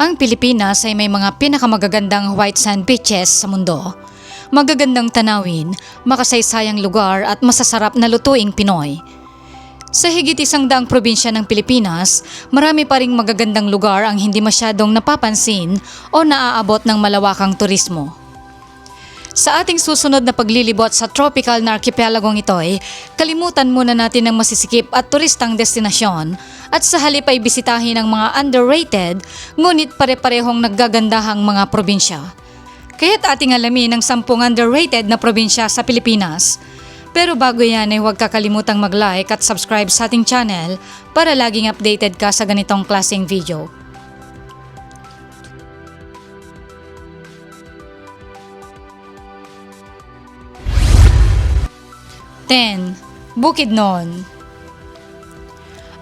Ang Pilipinas ay may mga pinakamagagandang white sand beaches sa mundo. Magagandang tanawin, makasaysayang lugar at masasarap na lutuing Pinoy. Sa higit isang daang probinsya ng Pilipinas, marami pa ring magagandang lugar ang hindi masyadong napapansin o naaabot ng malawakang turismo. Sa ating susunod na paglilibot sa tropical na archipelagong ito ay kalimutan muna natin ang masisikip at turistang destinasyon at sa halip ay bisitahin ang mga underrated ngunit pare-parehong naggagandahang mga probinsya. Kaya't ating alamin ang sampung underrated na probinsya sa Pilipinas. Pero bago yan ay huwag kakalimutang mag-like at subscribe sa ating channel para laging updated ka sa ganitong klaseng video. Ten, Bukidnon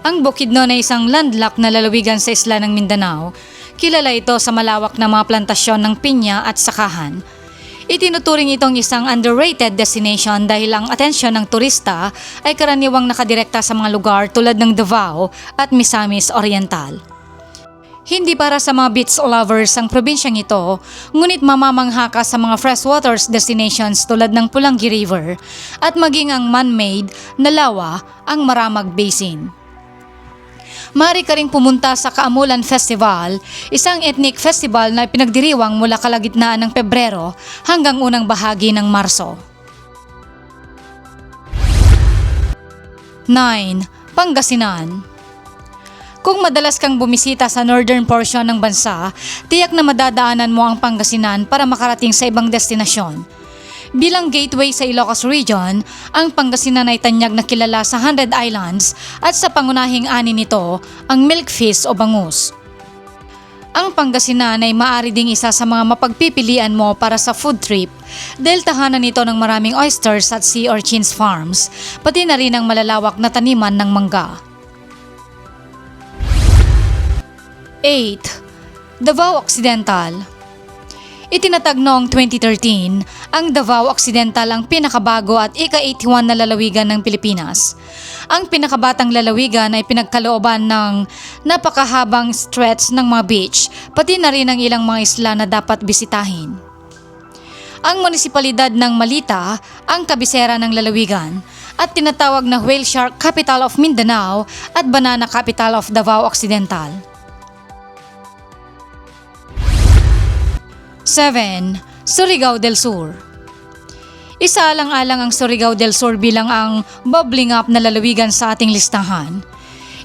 Ang Bukidnon ay isang landlocked na lalawigan sa isla ng Mindanao. Kilala ito sa malawak na mga plantasyon ng pinya at sakahan. Itinuturing itong isang underrated destination dahil ang atensyon ng turista ay karaniwang nakadirekta sa mga lugar tulad ng Davao at Misamis Oriental. Hindi para sa mga beach lovers ang probinsyang ito, ngunit mamamangha ka sa mga freshwaters destinations tulad ng Pulangi River at maging ang man-made na lawa ang Maramag Basin. Mari ka ring pumunta sa Kaamulan Festival, isang ethnic festival na pinagdiriwang mula kalagitnaan ng Pebrero hanggang unang bahagi ng Marso. 9. Pangasinan kung madalas kang bumisita sa northern portion ng bansa, tiyak na madadaanan mo ang Pangasinan para makarating sa ibang destinasyon. Bilang gateway sa Ilocos Region, ang Pangasinan ay tanyag na kilala sa Hundred Islands at sa pangunahing ani nito, ang milkfish o bangus. Ang Pangasinan ay maaari ding isa sa mga mapagpipilian mo para sa food trip dahil tahanan nito ng maraming oysters at sea urchins farms, pati na rin ang malalawak na taniman ng mangga. 8. Davao Occidental Itinatag noong 2013, ang Davao Occidental ang pinakabago at ika-81 na lalawigan ng Pilipinas. Ang pinakabatang lalawigan ay pinagkalooban ng napakahabang stretch ng mga beach, pati na rin ang ilang mga isla na dapat bisitahin. Ang munisipalidad ng Malita ang kabisera ng lalawigan at tinatawag na Whale Shark Capital of Mindanao at Banana Capital of Davao Occidental. 7. Surigao del Sur Isa lang alang ang Surigao del Sur bilang ang bubbling up na lalawigan sa ating listahan.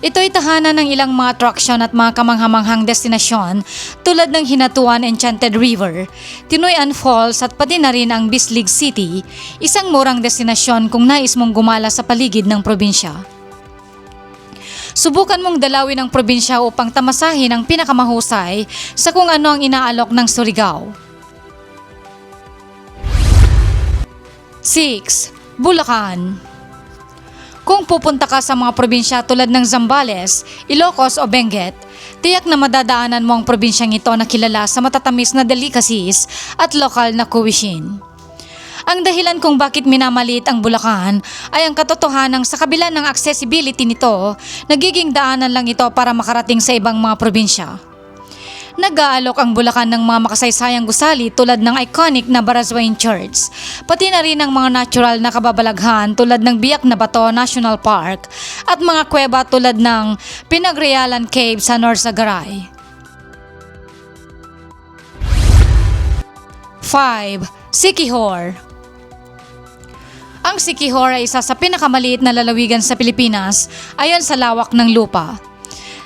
Ito ay tahanan ng ilang mga attraction at mga kamanghamanghang destinasyon tulad ng Hinatuan Enchanted River, Tinoyan Falls at pati na rin ang Bislig City, isang murang destinasyon kung nais mong gumala sa paligid ng probinsya. Subukan mong dalawin ang probinsya upang tamasahin ang pinakamahusay sa kung ano ang inaalok ng Surigao. 6. Bulacan Kung pupunta ka sa mga probinsya tulad ng Zambales, Ilocos o Benguet, tiyak na madadaanan mo ang probinsyang ito na kilala sa matatamis na delicacies at lokal na cuisine. Ang dahilan kung bakit minamaliit ang Bulacan ay ang katotohanan sa kabila ng accessibility nito, nagiging daanan lang ito para makarating sa ibang mga probinsya. Nag-aalok ang Bulacan ng mga makasaysayang gusali tulad ng iconic na Barazwain Church, pati na rin ang mga natural na kababalaghan tulad ng Biak na Bato National Park at mga kuweba tulad ng Pinagrealan Cave sa Norsagaray. 5. Sikihor Ang Sikihor ay isa sa pinakamaliit na lalawigan sa Pilipinas ayon sa lawak ng lupa.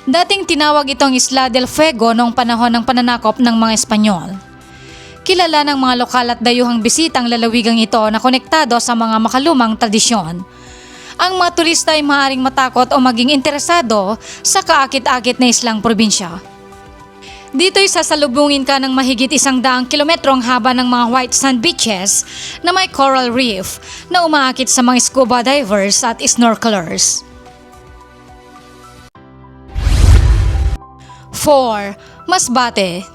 Dating tinawag itong Isla del Fuego noong panahon ng pananakop ng mga Espanyol. Kilala ng mga lokal at dayuhang bisita ang lalawigang ito na konektado sa mga makalumang tradisyon. Ang mga turista ay maaaring matakot o maging interesado sa kaakit-akit na islang probinsya. Dito'y sasalubungin ka ng mahigit isang daang kilometro ang haba ng mga white sand beaches na may coral reef na umaakit sa mga scuba divers at snorkelers. 4. Masbate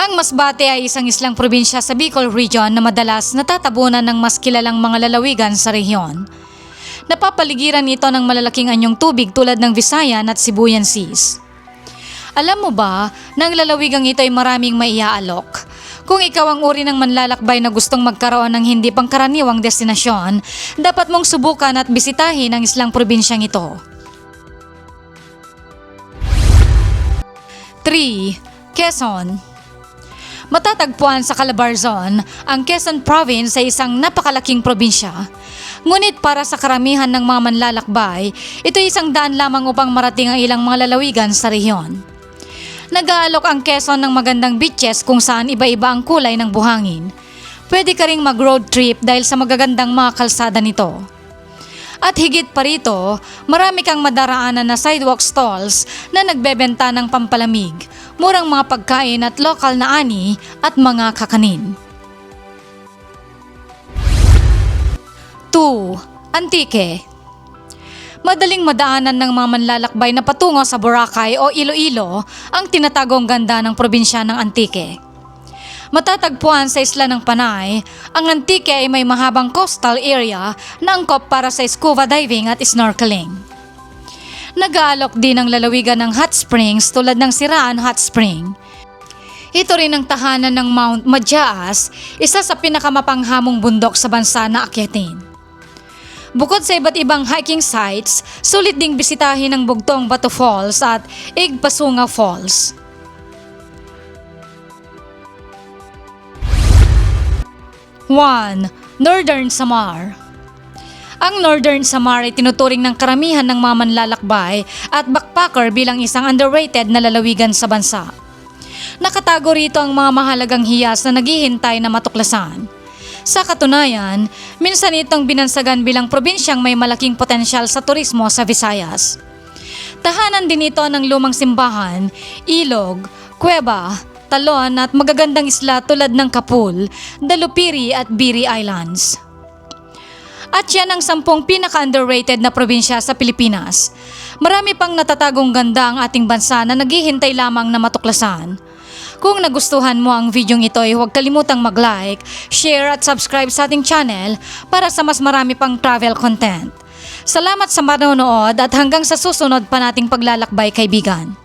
Ang Masbate ay isang islang probinsya sa Bicol Region na madalas natatabunan ng mas kilalang mga lalawigan sa rehiyon. Napapaligiran ito ng malalaking anyong tubig tulad ng Visayan at Sibuyan Seas. Alam mo ba, na ang lalawigang ito ay maraming maiaalok. Kung ikaw ang uri ng manlalakbay na gustong magkaroon ng hindi pangkaraniwang destinasyon, dapat mong subukan at bisitahin ang islang probinsyang ito. 3. Quezon Matatagpuan sa Calabarzon, ang Quezon Province ay isang napakalaking probinsya. Ngunit para sa karamihan ng mga manlalakbay, ito isang daan lamang upang marating ang ilang mga lalawigan sa rehiyon. Nag-aalok ang Quezon ng magandang beaches kung saan iba-iba ang kulay ng buhangin. Pwede ka ring mag-road trip dahil sa magagandang mga kalsada nito. At higit pa rito, marami kang madaraanan na sidewalk stalls na nagbebenta ng pampalamig, murang mga pagkain at lokal na ani at mga kakanin. 2. Antique Madaling madaanan ng mga manlalakbay na patungo sa Boracay o Iloilo ang tinatagong ganda ng probinsya ng Antique. Matatagpuan sa isla ng Panay, ang Antique ay may mahabang coastal area na angkop para sa scuba diving at snorkeling. Nag-aalok din ang lalawigan ng hot springs tulad ng Siraan Hot Spring. Ito rin ang tahanan ng Mount Majaas, isa sa pinakamapanghamong bundok sa bansa na akyatin. Bukod sa iba't ibang hiking sites, sulit ding bisitahin ang Bugtong Bato Falls at Igpasunga Falls. One, Northern Samar Ang Northern Samar ay tinuturing ng karamihan ng mga manlalakbay at backpacker bilang isang underrated na lalawigan sa bansa. Nakatago rito ang mga mahalagang hiyas na naghihintay na matuklasan. Sa katunayan, minsan itong binansagan bilang probinsyang may malaking potensyal sa turismo sa Visayas. Tahanan din ito ng lumang simbahan, ilog, kuweba, talon at magagandang isla tulad ng Kapul, Dalupiri at Biri Islands. At yan ang sampung pinaka-underrated na probinsya sa Pilipinas. Marami pang natatagong ganda ang ating bansa na naghihintay lamang na matuklasan. Kung nagustuhan mo ang video ito ay huwag kalimutang mag-like, share at subscribe sa ating channel para sa mas marami pang travel content. Salamat sa manonood at hanggang sa susunod pa nating paglalakbay kaibigan.